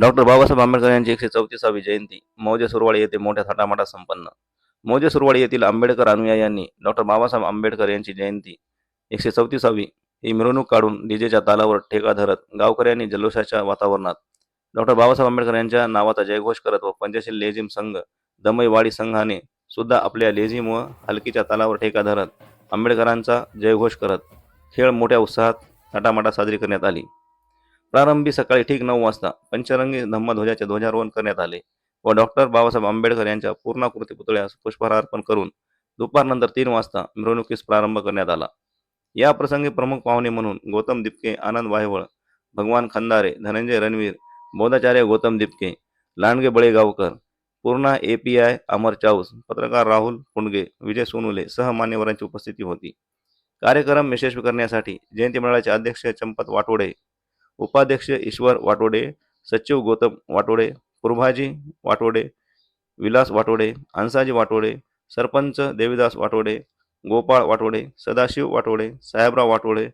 Doctor Babasaheb Ambedkar यांची एकशे चौतीसावी जयंती मौजे सुरवाडी येथे मोठ्या थाटामाटात संपन्न. मौजे सुरवाडी येथील आंबेडकर अनुयायांनी डॉक्टर बाबासाहेब आंबेडकर यांची जयंती एकशे चौतीसावी ही मिरवणूक काढून डीजेच्या तालावर ठेका धरत गावकऱ्यांनी जल्लोषाच्या वातावरणात डॉक्टर बाबासाहेब आंबेडकर यांच्या नावाचा जयघोष करत व पंचशील लेझिम संघ दमईवाडी संघाने सुद्धा आपल्या लेझिम व हलकीच्या तालावर ठेका धरत आंबेडकरांचा जयघोष करत खेळ मोठ्या उत्साहात थाटामाटात साजरी करण्यात आली. प्रारंभी सकाळी ठीक नऊ वाजता पंचरंगी धम्मध्वजाचे ध्वजारोहण करण्यात आले व डॉक्टर बाबासाहेब आंबेडकर यांच्या पूर्णाकृती पुतळ्यास पुष्पहार अर्पण करून दुपारनंतर तीन वाजता मिरवणुकीस प्रारंभ करण्यात आला. या प्रसंगी प्रमुख पाहुणे म्हणून Gautam Dipke Anand Vayval Bhagwan Khandare Dhananjay Ranveer Bauddhacharya Gautam Dipke Landge Balegaonkar Purna A P I Amar Chaus पत्रकार राहुल पुंडगे विजय सोनुले सह मान्यवरांची उपस्थिती होती. कार्यक्रम यशस्वी करण्यासाठी जयंती मंडळाचे अध्यक्ष चंपत वाटोडे उपाध्यक्ष ईश्वर वाटोडे सचिव गौतम वाटोडे प्रभाजी वाटोडे विलास वाटोडे अंसाजी वाटोडे सरपंच देवीदास वाटोडे गोपाळ वाटोडे सदाशिव वाटोडे साहेबराव वाटोडे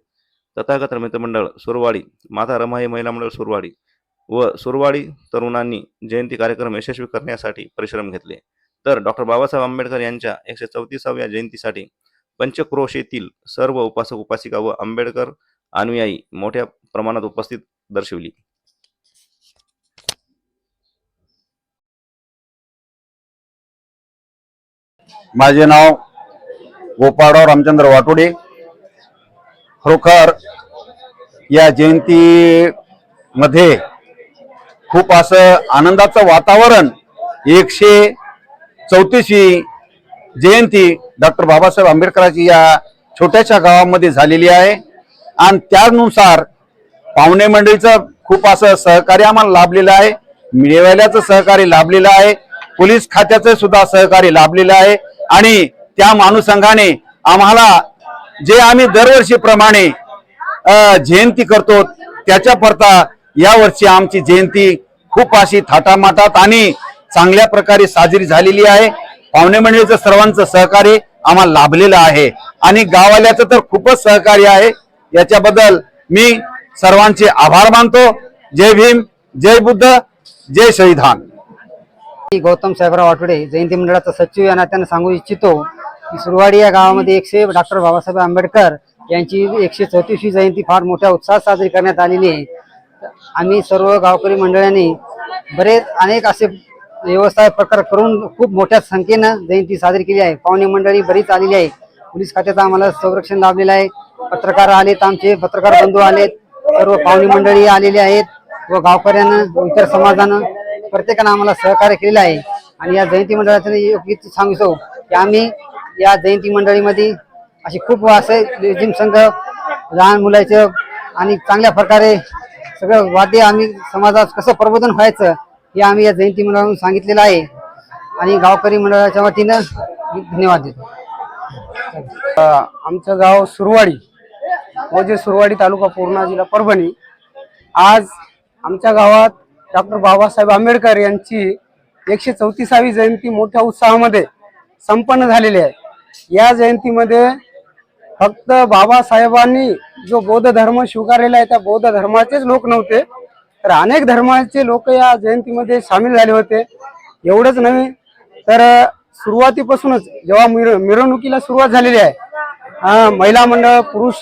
तथागत मित्रमंडळ सुरवाडी माता रमाई महिला मंडळ सुरवाडी व सुरवाडी तरुणांनी जयंती कार्यक्रम यशस्वी करण्यासाठी परिश्रम घेतले. तर डॉक्टर बाबासाहेब आंबेडकर यांच्या एकशे चौतीसाव्या जयंतीसाठी पंचक्रोश येथील सर्व उपासक उपासिका व आंबेडकर अनुयायी मोठ्या प्रमाणात उपस्थित दर्शवली. माझे नाव गोपाळराव रामचंद्र वाटोडे. खरोखर या जयंती मध्ये खूप असं आनंदाचं वातावरण एकशे चौतीसवी जयंती डॉक्टर बाबासाहेब आंबेडकरांची या छोट्याशा गावामध्ये झालेली आहे. आणि त्यानुसार पाहुणे मंडळीचं खूप असं सहकार्य आम्हाला लाभलेलं आहे. मिळवायल्याचं सहकार्य लाभलेलं आहे. पोलीस खात्याचं सुद्धा सहकार्य लाभलेलं आहे. आणि त्या अनुषंगाने आम्हाला जे आम्ही दरवर्षीप्रमाणे जयंती करतो त्याच्या परता यावर्षी आमची जयंती खूप अशी थाटामाटात आणि चांगल्या प्रकारे साजरी झालेली आहे. पाहुणे मंडळीचं सर्वांचं सहकार्य आम्हाला लाभलेलं आहे. आणि गाववाल्याचं तर खूपच सहकार्य आहे. याच्याबद्दल मी सर्वांचे आभार मानतो. जय भीम जय बुद्ध जय शहीदान. गौतम साहेबराव आठवडे जयंती मंडळाचा सचिव या नात्याने सांगू इच्छितो की सुरवाडी या गावामध्ये एकशे डॉक्टर बाबासाहेब आंबेडकर यांची एकशे चौतीसवी जयंती फार मोठ्या उत्साहात साजरी करण्यात आलेली आहे. आम्ही सर्व गावकरी मंडळांनी बरेच अनेक असे व्यवसाय प्रकार करून खूप मोठ्या संख्येनं जयंती साजरी केली आहे. पाहुणे मंडळी बरीच आलेली आहे. पोलीस खात्याचं आम्हाला संरक्षण लाभलेलं आहे. पत्रकार आलेत आमचे पत्रकार बंधू आलेत. सर्व पाहुणे मंडळी आलेली आहेत व गावकऱ्यानं इतर समाजानं प्रत्येकानं आम्हाला सहकार्य केलेलं आहे. आणि या जयंती मंडळाचं योग्य ते की आम्ही या जयंती मंडळीमध्ये अशी खूप असे जिम संघ लहान मुलाचं आणि चांगल्या प्रकारे सगळं वाद्य आम्ही समाजात कसं प्रबोधन व्हायचं हे आम्ही या जयंती मंडळातून सांगितलेलं आहे. आणि गावकरी मंडळाच्या वतीनं धन्यवाद देतो. आमचं गाव सुरवाडी. मोजे सुरवाडी तालुका पूर्णा जिल्हा परभणी. आज आमच्या गावात डॉक्टर बाबासाहेब आंबेडकर यांची एकशे चौतीसावी जयंती मोठ्या उत्साहामध्ये संपन्न झालेली आहे. या जयंतीमध्ये फक्त बाबासाहेबांनी जो बौद्ध धर्म स्वीकारलेला आहे त्या बौद्ध धर्माचेच लोक नव्हते तर अनेक धर्माचे लोक या जयंतीमध्ये सामील झाले होते. एवढंच नव्हे तर सुरुवातीपासूनच जेव्हा मिर मिरवणुकीला सुरुवात झालेली आहे महिला मंडळ पुरुष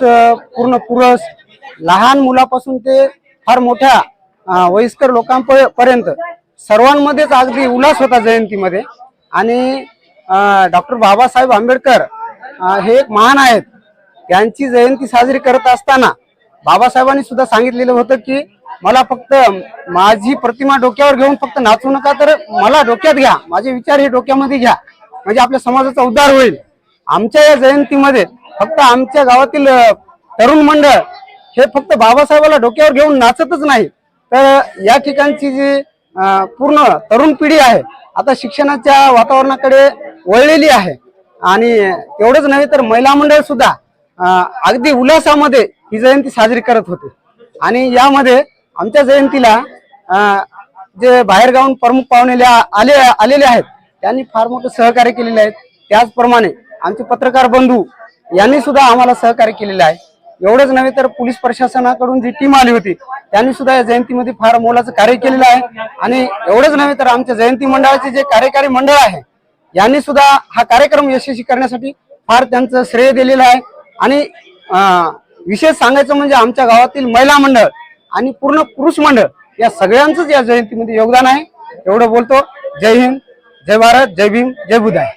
पूर्ण पुरुष लहान मुलापासून ते फार मोठ्या वयस्कर लोकांपर्यंत सर्वांमध्येच अगदी उल्हास होता जयंतीमध्ये. आणि डॉक्टर बाबासाहेब आंबेडकर हे एक महान आहेत. त्यांची जयंती साजरी करत असताना बाबासाहेबांनी सुद्धा सांगितलेलं होतं की मला फक्त माझी प्रतिमा डोक्यावर घेऊन फक्त नाचू नका तर मला डोक्यात घ्या. माझे विचार हे डोक्यामध्ये घ्या. म्हणजे आपल्या समाजाचा उद्धार होईल. आमच्या या जयंतीमध्ये फक्त आमच्या गावातील तरुण मंडळ हे फक्त बाबासाहेबाला डोक्यावर घेऊन नाचतच नाही. तर या ठिकाणची जी पूर्ण तरुण पिढी आहे आता शिक्षणाच्या वातावरणाकडे वळलेली आहे. आणि तेवढंच नव्हे तर महिला मंडळ सुद्धा अगदी उल्हासामध्ये ही जयंती साजरी करत होते. आणि यामध्ये आमच्या जयंतीला जे बाहेरगावून प्रमुख पाहुणे आले आलेले आहेत त्यांनी फार मोठं सहकार्य केलेले आहेत त्याचप्रमाणे आमचे पत्रकार बंधू यांनी सुद्धा आम्हाला सहकार्य केलेलं आहे. एवढंच नव्हे तर पोलीस प्रशासनाकडून जी टीम आली होती त्यांनी सुद्धा या जयंतीमध्ये फार मोलाचं कार्य केलेलं आहे. आणि एवढंच नव्हे तर आमच्या जयंती मंडळाचे जे कार्यकारी मंडळ आहे यांनी सुद्धा हा कार्यक्रम यशस्वी करण्यासाठी फार त्यांचं श्रेय दिलेलं आहे. आणि विशेष सांगायचं म्हणजे आमच्या गावातील महिला मंडळ आणि पूर्ण पुरुष मंडळ या सगळ्यांचंच या जयंतीमध्ये योगदान आहे. एवढं बोलतो. जय हिंद जय भारत जय भीम जय बुधाय